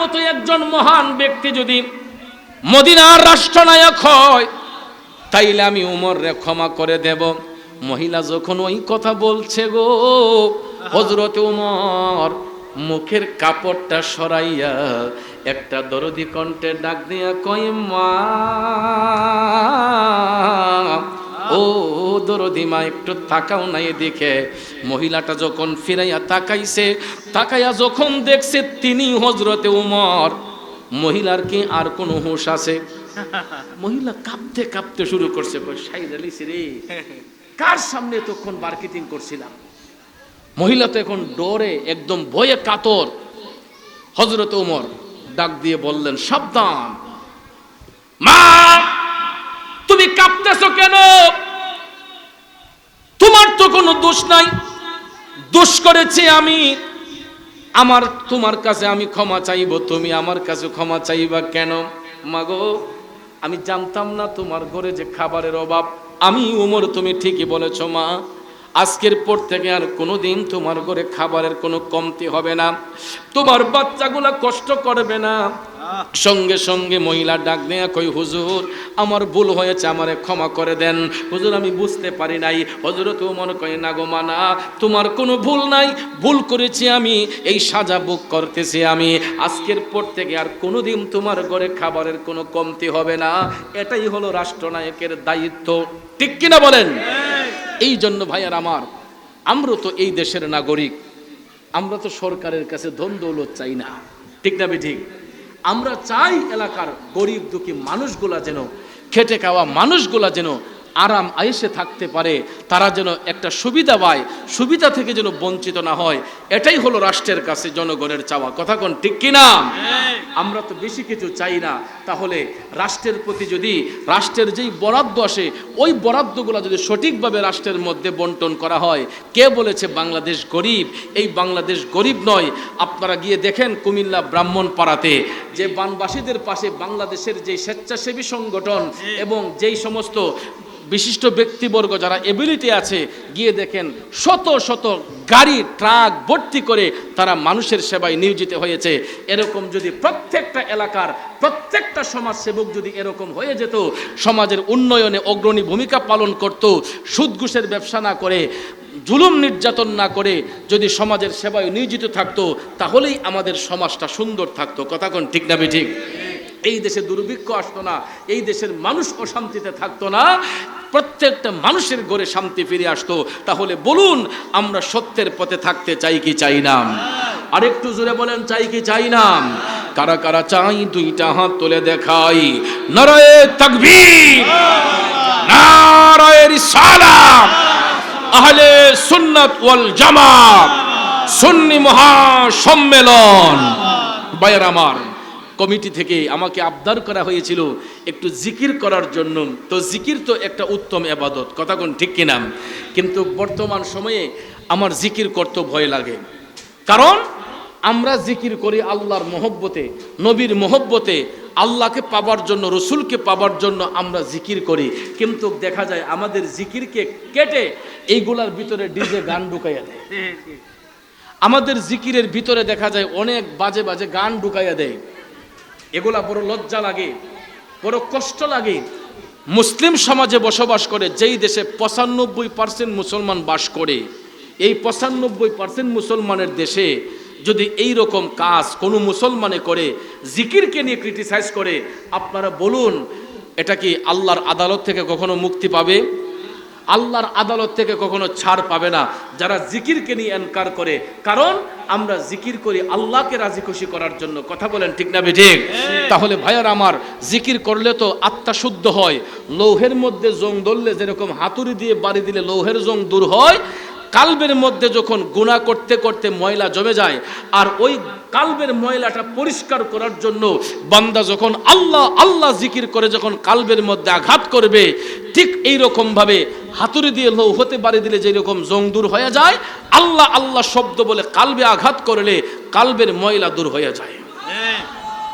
মতো একজন মহান ব্যক্তি যদি মদিনার রাষ্ট্রনায়ক হয়, তাইলে আমি উমর রে ক্ষমা করে দেব। মহিলা যখন ওই কথা বলছে গো হজরত উমর, মুখের কাপড়টা সরাইয়া একটা দরদি কণ্ঠে ডাক দিয়া কয়, মা ও দরদি মা একটু তাকাও নাই দেখে মহিলাটা যখন ফিরাইয়া তাকাইছে, তাকাইয়া যখন দেখছে তিনি হজরতে উমর। মহিলার কি আর কোনো হুঁশ আছে? মহিলা কাঁপতে কাঁপতে শুরু করছে সাইদ রে কার সামনে তখন মার্কেটিং করছিলাম? মহিলা তো এখন ডরে, একদম ভয়ে কাতর। হজরত উমর ডাক দিয়ে বললেন, সাবধান। মা! কেন? তোমার তো কোনো দোষ নাই। দোষ করেছি আমি। আমার তোমার কাছে আমি ক্ষমা চাইব, তুমি আমার কাছে ক্ষমা চাইবা কেন? মাগো, আমি জানতাম না তোমার ঘরে যে খাবারের অভাব। আমি উমর, তুমি ঠিকই বলেছ, মা। আজকের পর থেকে আর কোনোদিন তোমার ঘরে খাবারের কোনো কমতি হবে না। তোমার বাচ্চাগুলা কষ্ট করবে না। সঙ্গে সঙ্গে মহিলা ডাক দেয়া কই হুজুর আমার ভুল হয়েছে আমারে ক্ষমা করে দেন। হুজুর আমি বুঝতে পারি নাই। হুজুর তো মনে কয় না গো মানা তোমার কোনো ভুল নাই। ভুল করেছি আমি এই সাজা বুক করতেছি আমি। আজকের পর থেকে আর কোনোদিন তোমার ঘরে খাবারের কোনো কমতি হবে না। এটাই হলো রাষ্ট্রনায়কের দায়িত্ব। ঠিক কিনা বলেন? এই জন্য ভাইয়ার আমার আমরা তো এই দেশের নাগরিক। আমরা তো সরকারের কাছে ধন দৌলত চাই না। ঠিক না ঠিক আমরা চাই এলাকার গরিব দুঃখী মানুষগুলা যেন খেটে খাওয়া মানুষগুলা যেন আরাম আয়েসে থাকতে পারে তারা যেন একটা সুবিধা পায় সুবিধা থেকে যেন বঞ্চিত না হয় এটাই হলো রাষ্ট্রের কাছে জনগণের চাওয়া। কথা কোন ঠিক কিনা? আমরা তো বেশি কিছু চাই না। তাহলে রাষ্ট্রের প্রতি যদি রাষ্ট্রের যেই বরাদ্দ আসে ওই বরাদ্দগুলো যদি সঠিকভাবে রাষ্ট্রের মধ্যে বন্টন করা হয় কে বলেছে বাংলাদেশ গরিব? এই বাংলাদেশ গরিব নয়। আপনারা গিয়ে দেখেন কুমিল্লা ব্রাহ্মণ পাড়াতে যে বানবাসীদের পাশে বাংলাদেশের যে স্বেচ্ছাসেবী সংগঠন এবং যেই সমস্ত বিশিষ্ট ব্যক্তিবর্গ যারা এবিলিটি আছে, গিয়ে দেখেন শত শত গাড়ি, ট্রাক ভর্তি করে তারা মানুষের সেবায় নিয়োজিত হয়েছে। এরকম যদি প্রত্যেকটা এলাকার প্রত্যেকটা সমাজ সেবক যদি এরকম হয়ে যেত, সমাজের উন্নয়নে অগ্রণী ভূমিকা পালন করত, সুদ ঘুষের ব্যবসা না করে, জুলুম নির্যাতন না করে যদি সমাজের সেবায় নিয়োজিত থাকতো, তাহলেই আমাদের সমাজটা সুন্দর থাকতো। কথা কোন ঠিক না ঠিক এই দেশে দুর্ভিক্ষ আসতো না, এই দেশের মানুষ অশান্তিতে থাকতো না, প্রত্যেকটা মানুষের ঘরে শান্তি ফিরে আসতো। তাহলে বলুন, আমরা সত্যের পথে থাকতে চাই কি চাই না? আরেকটু জোরে বলেন, চাই কি চাই না? কারা কারা চাই, দুইটা হাত তুলে দেখাই। নারায়ে তাকবীর, নারায়ে রিসালাত। আহলে সুন্নাত ওয়াল জামাত, সুন্নি মহা সম্মেলন বায়ার আমার। কমিটি থেকে আমাকে আবদার করা হয়েছিল একটু জিকির করার জন্য। তো জিকির তো একটা উত্তম এবাদত কথা কোন ঠিক কিনা? কিন্তু বর্তমান সময়ে আমার জিকির করতে ভয় লাগে। কারণ আমরা জিকির করি আল্লাহর মহব্বতে নবীর মহব্বতে আল্লাহকে পাবার জন্য রসুলকে পাবার জন্য আমরা জিকির করি। কিন্তু দেখা যায় আমাদের জিকিরকে কেটে এইগুলার ভিতরে ডিজে গান ঢুকাইয়া দেয়। আমাদের জিকিরের ভিতরে দেখা যায় অনেক বাজে বাজে গান ঢুকাইয়া দেয়। এগুলা বড় লজ্জা লাগে, বড় কষ্ট লাগে। মুসলিম সমাজে বসবাস করে, যেই দেশে পঁচানব্বই পার্সেন্ট মুসলমান বাস করে, এই পঁচানব্বই পার্সেন্ট মুসলমানের দেশে যদি এই রকম কাজ কোনো মুসলমানে করে, জিকিরকে নিয়ে ক্রিটিসাইজ করে, আপনারা বলুন, এটা কি আল্লাহর আদালত থেকে কখনো মুক্তি পাবে? আল্লাহর আদালত থেকে কখনো ছাড় পাবে না। যারা জিকিরকে নিয়ে এনকার করে কারণ আমরা জিকির করি আল্লাহকে রাজি খুশি করার জন্য। কথা বলেন ঠিক না ঠিক তাহলে ভাইয়ার আমার জিকির করলে তো আত্মা শুদ্ধ হয়। লৌহের মধ্যে জং ধরলে যেরকম হাতুড়ি দিয়ে বাড়ি দিলে লৌহের জং দূর হয়। কালবের মধ্যে যখন গুণা করতে করতে ময়লা জমে যায় আর ওই কালবের ময়লাটা পরিষ্কার করার জন্য বান্দা যখন আল্লাহ আল্লাহ জিকির করে যখন কালবের মধ্যে আঘাত করবে ঠিক এই রকম ভাবে হাতুড়ি দিয়ে লৌ হতে পারে দিলে যেই রকম জং দূর হয়ে যায় আল্লাহ আল্লাহ শব্দ বলে কালবে আঘাত করলে কালবের ময়লা দূর হয়ে যায়।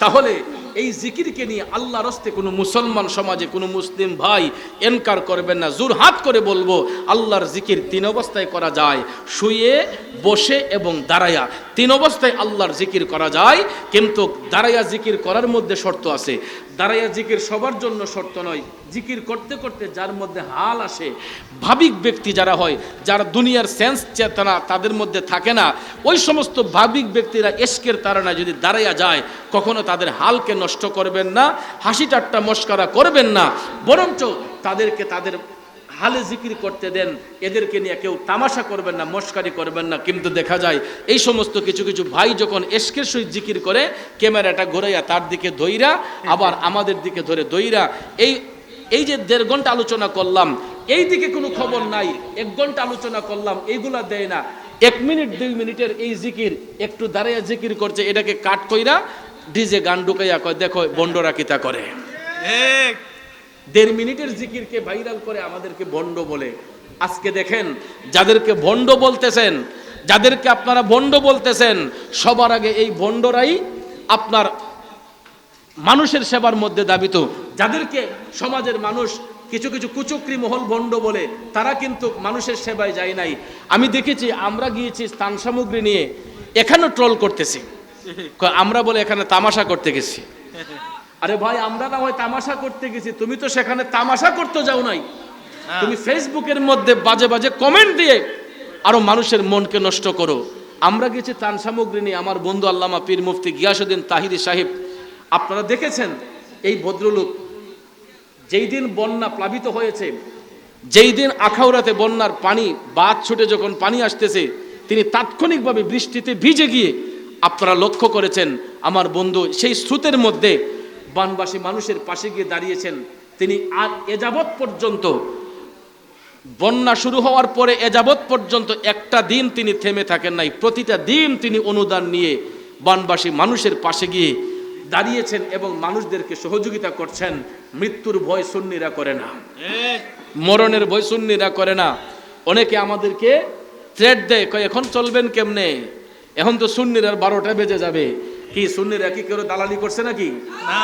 তাহলে এই জিকিরকে নিয়ে আল্লাহ রস্তে কোনো মুসলমান সমাজে কোনো মুসলিম ভাই এনকার করবেন না। জোর হাত করে বলব, আল্লাহর জিকির তিন অবস্থায় করা যায়। শুয়ে, বসে এবং দাঁড়ায়া। তিন অবস্থায় আল্লাহর জিকির করা যায়, কিন্তু দাঁড়াইয়া জিকির করার মধ্যে শর্ত আছে। দাঁড়াইয়া জিকির সবার জন্য শর্ত নয়, জিকির করতে করতে যার মধ্যে হাল আসে, ভাবিক ব্যক্তি যারা হয়, যারা দুনিয়ার সেন্স চেতনা তাদের মধ্যে থাকে না, ওই সমস্ত ভাবিক ব্যক্তিরা এশকের তারা যদি দাঁড়াইয়া যায়, কখনো তাদের হালকে নষ্ট করবেন না হাসি ঠাট্টা মস্করা করবেন না, বরঞ্চ তাদেরকে তাদের হালে জিকির করতে দেন, এদেরকে নিয়ে কেউ তামাশা করবেন না, মস্কারি করবেন না। কিন্তু দেখা যায়, এই সমস্ত কিছু কিছু ভাই যখন এসকের সহিত জিকির করে, ক্যামেরাটা ঘোরাইয়া তার দিকে দইরা আবার আমাদের দিকে ধরে দইরা এই এই যে দেড় ঘণ্টা আলোচনা করলাম, এই দিকে কোনো খবর নাই, এক ঘণ্টা আলোচনা করলাম, এইগুলা দেয় না। এক মিনিট, দুই মিনিটের এই জিকির, একটু দাঁড়াইয়া জিকির করছে, এটাকে কাট কইরা, ডিজে গান ঢুকাইয়া দেখো বন্ডরা কিতা করে। ঠিক। দেড় মিনিটের জিকিরকে ভাইরাল করে আমাদেরকে বন্ড বলে। আজকে দেখেন, যাদেরকে বন্ড বলতেছেন, যাদেরকে আপনারা বন্ড বলতেছেন, সবার আগে এই বন্ডরাই আপনার মানুষের সেবার মধ্যে দাবিত। যাদেরকে সমাজের মানুষ কিছু কিছু কুচক্রি মহল বন্ড বলে, তারা কিন্তু মানুষের সেবায় যায় নাই। আমি দেখেছি, আমরা গিয়েছি স্থান সামগ্রী নিয়ে এখানেও ট্রল করতেছি। আমরা বলে এখানে তামাশা করতে গেছি। আরে ভাই আমরা না হয় তামাশা করতে গেছি। তুমি তো সেখানে তামাশা করতে যাও নাই। তুমি ফেসবুকের মধ্যে বাজে বাজে কমেন্ট দিয়ে আরও মানুষের মনকে নষ্ট করো। আমরা গেছি তান সামগ্রী নিয়ে। আমার বন্ধু আল্লামা পীর মুফতি গিয়াসুদ্দিন তাহিরি সাহেব আপনারা দেখেছেন এই ভদ্রলোক যেই দিন বন্যা প্লাবিত হয়েছে যেই দিন আখাউড়াতে বন্যার পানি বাদ ছুটে যখন পানি আসতেছে তিনি তাৎক্ষণিকভাবে বৃষ্টিতে ভিজে গিয়ে আপনারা লক্ষ্য করেছেন আমার বন্ধু সেই স্রোতের মধ্যে বানবাসী মানুষের পাশে গিয়ে দাঁড়িয়েছেন। তিনি আর এযাবৎ পর্যন্ত বন্যা শুরু হওয়ার পরে এযাবৎ পর্যন্ত একটা দিন তিনি থেমে থাকেন নাই। প্রতিটা দিন তিনি অনুদান নিয়ে বানবাসী মানুষের পাশে গিয়ে দাঁড়িয়েছেন এবং মানুষদেরকে সহযোগিতা করছেন। মৃত্যুর ভয় সুন্নিরা করে না। মরণের ভয় সুন্নিরা করে না। অনেকে আমাদেরকে থ্রেট দেয় এখন চলবেন কেমনে? এখন তো সুন্নিরার বারোটা বেজে যাবে। কি সুন্নিরা কি কেউ দালালি করছে নাকি? না।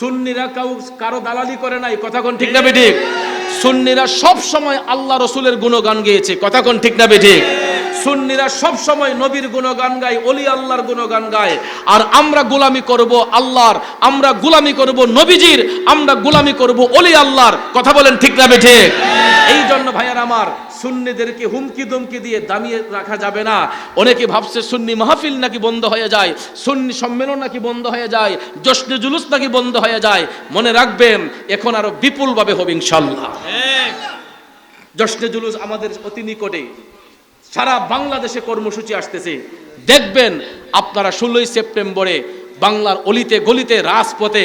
সুন্নিরা কাউ কারও দালালি করে নাই? কথা কোন ঠিক না বেঠিক? সুন্নিরা সব সময় আল্লাহ রসুলের গুণগান গেয়েছে। কথা কোন ঠিক না বেঠিক? সুন্নিরা সব সময় নবীর গুণগান গায় অলি আল্লাহর গুণগান গায়। আর আমরা গোলামি করব আল্লাহর আমরা গোলামি করব নবীজির আমরা গোলামি করব অলি আল্লাহর। কথা বলেন ঠিক না বেঠিক? এই জন্য ভাইয়ার আমার সুন্নিদেরকে হুমকি দমকি দিয়ে দামিয়ে রাখা যাবে না। অনেকে ভাবছে সুন্নি মাহফিল নাকি বন্ধ হয়ে যায়, সুন্নি সম্মেলন নাকি বন্ধ হয়ে যায়, জশ্নে জুলুস নাকি বন্ধ হয়ে যায়। মনে রাখবেন, এখন আরও বিপুলভাবে হবে ইনশাল্লাহ জশ্নে জুলুস আমাদের অতি নিকটে। সারা বাংলাদেশে কর্মসূচি আসতেছে। দেখবেন, আপনারা ষোলোই সেপ্টেম্বরে বাংলার অলিতে গলিতে, রাজপথে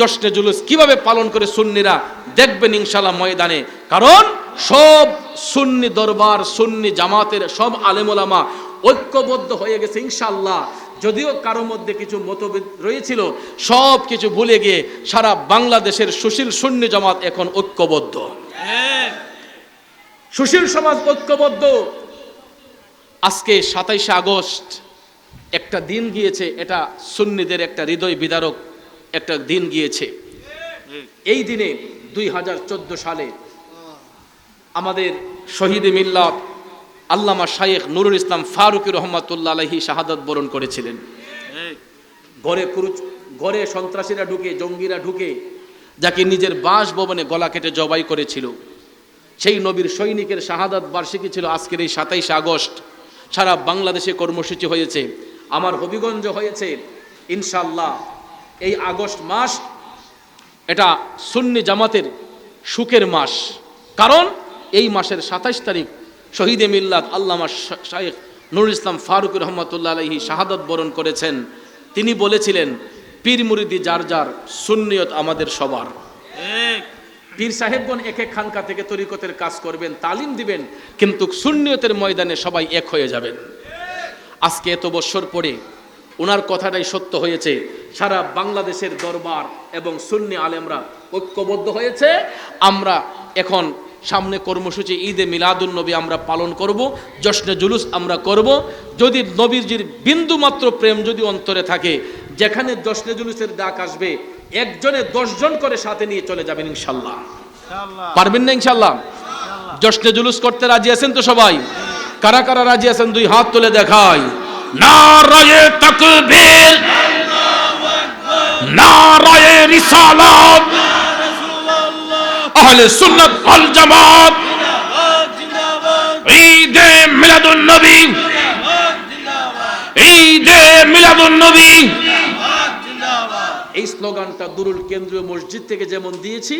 জশ্নে জুলুস কীভাবে পালন করে সুন্নিরা, দেখবেন ইনশাল্লাহ ময়দানে। কারণ সব সুন্নি দরবার সুন্নি জামাতের সব আলেমোলামা ঐক্যবদ্ধ হয়ে গেছে ইনশাল্লাহ যদিও কারও মধ্যে কিছু মতভেদ রয়েছিল সব কিছু ভুলে গিয়ে সারা বাংলাদেশের সুশীল সুন্নি জামাত এখন ঐক্যবদ্ধ। ঠিক সুশীল সমাজ ঐক্যবদ্ধ। আজকে সাতাইশে আগস্ট একটা দিন গিয়েছে এটা সুন্নিদের একটা হৃদয় বিদারক একটা দিন গিয়েছে। এই দিনে দুই হাজার চোদ্দ সালে আমাদের শহীদ মিল্লাত আল্লামা শায়েখ নুরুল ইসলাম ফারুকি রহমতুল্লাহ আলহী শাহাদত বরণ করেছিলেন। ঘরে কুরুচ ঘরে সন্ত্রাসীরা ঢুকে, জঙ্গিরা ঢুকে, যাকে নিজের বাসভবনে গলা কেটে জবাই করেছিল। সেই নবীর সৈনিকের শাহাদাত বার্ষিকী ছিল আজকের এই সাতাইশে আগস্ট। সারা বাংলাদেশে কর্মসূচি হয়েছে, আমার হবিগঞ্জ হয়েছে। ইনশাল্লাহ এই আগস্ট মাস এটা সুন্নি জামাতের সুখের মাস। কারণ এই মাসের সাতাইশ তারিখ শহীদে মিল্লাত আল্লামা শা- শায়েখ নুরুল ইসলাম ফারুক রহমতুল্লাহ আলহী শাহাদত বরণ করেছেন। তিনি বলেছিলেন পীর মুরিদি যার যার সুন্নিয়ত আমাদের সবার। পীর সাহেবগণ এক এক খানকা থেকে তরিকতের কাজ করবেন তালিম দিবেন কিন্তু সুন্নিয়তের ময়দানে সবাই এক হয়ে যাবেন। আজকে এত বৎসর পরে ওনার কথাটাই সত্য হয়েছে সারা বাংলাদেশের দরবার এবং সুন্নি আলেমরা ঐক্যবদ্ধ হয়েছে। আমরা এখন সামনে কর্মসূচি ঈদে মিলাদুন নবী আমরা পালন করব জশ্নে জুলুস আমরা করব। যদি নবীজির বিন্দু মাত্র প্রেম যদি অন্তরে থাকে যেখানে জশ্নে জুলুসের ডাক আসবে একজনে দশজন করে সাথে নিয়ে চলে যাবেন ইনশাল্লাহ। পারবেন না ইনশাল্লাহ? জশ্নে জুলুস করতে রাজি আছেন তো সবাই? কারা কারা রাজি আছেন? দুই হাত তুলে দেখায় নারায়ে তাকবীর। নারায়ে রিসালাত। আহলে সুন্নাত ওয়াল জামাত। ঈদে মিলাদুন নবী। ঈদে মিলাদুন নবী। এই স্লোগানটা দুরুল কেন্দ্রীয় মসজিদ থেকে যেমন দিয়েছি,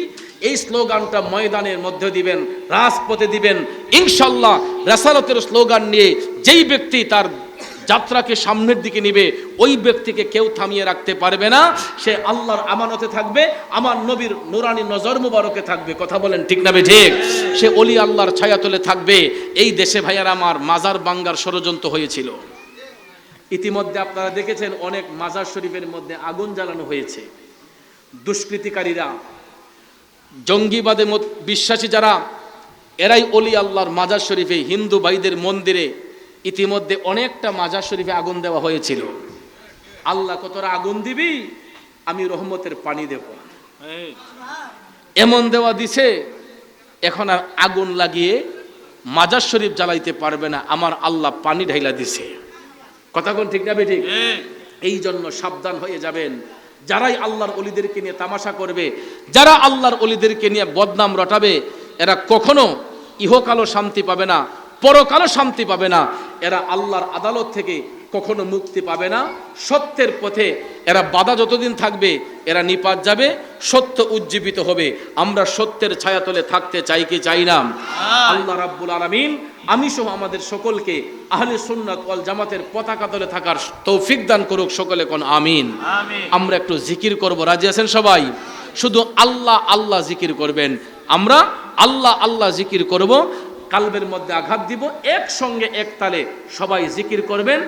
এই স্লোগানটা ময়দানের মধ্যে দিবেন, রাজপথে দিবেন। ইনশাল্লাহ রাসালতের স্লোগান নিয়ে যেই ব্যক্তি তার যাত্রাকে সামনের দিকে নিবে, ওই ব্যক্তিকে কেউ থামিয়ে রাখতে পারবে না। সে আল্লাহর আমানতে থাকবে, আমার নবীর নুরানি নজর মুবারকে থাকবে। কথা বলেন ঠিক না ঠিক সে অলি আল্লাহর ছায়াতলে থাকবে। এই দেশে ভাইয়ার আমার মাজার বাঙ্গার ষড়যন্ত্র হয়েছিল। ইতিমধ্যে আপনারা দেখেছেন অনেক মাজার শরীফের মধ্যে আগুন জ্বালানো হয়েছে। দুষ্কৃতিকারীরা, জঙ্গিবাদে বিশ্বাসী যারা, এরাই অলি আল্লাহর মাজার শরীফে হিন্দু ভাইদের মন্দিরে ইতিমধ্যে অনেকটা মাজার শরীফে আগুন দেওয়া হয়েছিল। আল্লাহ কতটা আগুন দিবি? আমি রহমতের পানি দেব। এমন দেওয়া দিছে এখন আর আগুন লাগিয়ে মাজার শরীফ জ্বালাইতে পারবে না আমার আল্লাহ পানি ঢাইলা দিছে। কথা কোন ঠিক না বে ঠিক? ঠিক এই জন্য সাবধান হয়ে যাবেন। যারাই আল্লাহর অলিদেরকে নিয়ে তামাশা করবে যারা আল্লাহর অলিদেরকে নিয়ে বদনাম রটাবে এরা কখনো ইহকালও শান্তি পাবে না পরকালও শান্তি পাবে না। এরা আল্লাহর আদালত থেকে কখনো মুক্তি পাবে না। সত্যের পথে এরা বাধা যতদিন থাকবে এরা নিপাত যাবে সত্য উজ্জীবিত হবে। আমরা সত্যের ছায়াতলে থাকতে চাই কি চাই না? আল্লাহ রাব্বুল আলামিন আমি সহ আমাদের সকলকে আহলে সুন্নাত ওয়াল জামাতের পতাকা তলে থাকার তৌফিক দান করুক সকলে কোন আমিন। আমিন। আমরা একটু জিকির করব। রাজি আছেন সবাই? শুধু আল্লাহ আল্লাহ জিকির করবেন। আমরা আল্লাহ আল্লাহ জিকির করব। কালবের মধ্যে আঘাত দিব একসঙ্গে এক তালে সবাই জিকির করবেন।